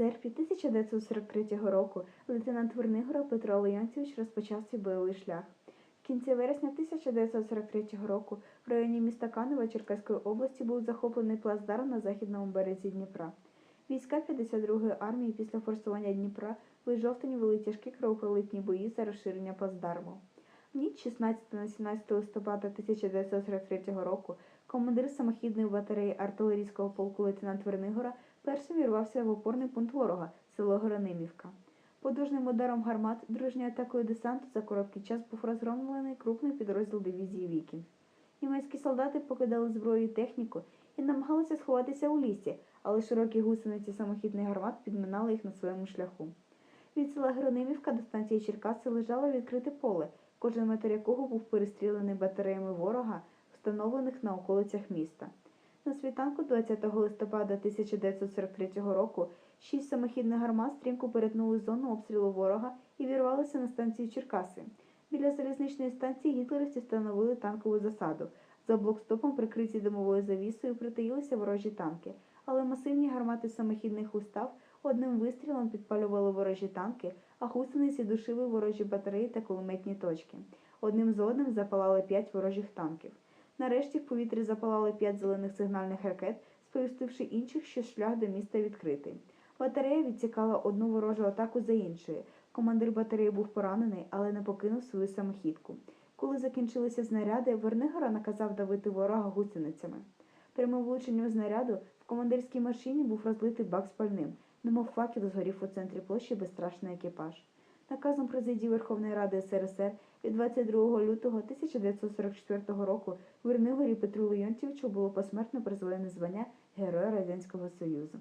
серпні 1943 року лейтенант Вернигора Петро Леонтьович розпочав свій бойовий шлях. В кінці вересня 1943 року в районі міста Канева Черкаської області був захоплений плацдарм на західному березі Дніпра. Війська 52-ї армії після форсування Дніпра в жовтні вели тяжкі кровопролитні бої за розширення плацдарму. В ніч 16 на 17 листопада 1943 року командир самохідної батареї артилерійського полку лейтенант Вернигора першим вірвався в опорний пункт ворога село Геронимівка. Подужним ударом гармат дружньою атакою десанту за короткий час був розгромлений крупний підрозділ дивізії Вікінг. Німецькі солдати покидали зброю і техніку і намагалися сховатися у лісі, але широкі гусениці самохідних гармат підминали їх на своєму шляху. Від села Геронимівка до станції Черкаси лежало відкрите поле, кожен метр якого був перестріляний батареями ворога, встановлених на околицях міста. На світанку 20 листопада 1943 року шість самохідних гармат стрімко перетнули зону обстрілу ворога і вірвалися на станцію Черкаси. Біля залізничної станції гітлерівці встановили танкову засаду. За блокстопом, прикриті димовою завісою, притаїлися ворожі танки, але масивні гармати самохідних устав одним вистрілом підпалювали ворожі танки, а гусениці душили ворожі батареї та кулеметні точки. Одним за одним запалали п'ять ворожих танків. Нарешті в повітрі запалали п'ять зелених сигнальних ракет, сповістивши інших, що шлях до міста відкритий. Батарея відсікала одну ворожу атаку за іншою. Командир батареї був поранений, але не покинув свою самохідку. Коли закінчилися знаряди, Вернигора наказав давити ворога гусеницями. Прямим влученням знаряду в командирській машині був розлитий бак з пальним, немов факел згорів у центрі площі безстрашний екіпаж. Наказом президії Верховної Ради СРСР від 22 лютого 1944 року Вернигорі Петру Леонтьовичу було посмертно призволене звання Героя Радянського Союзу.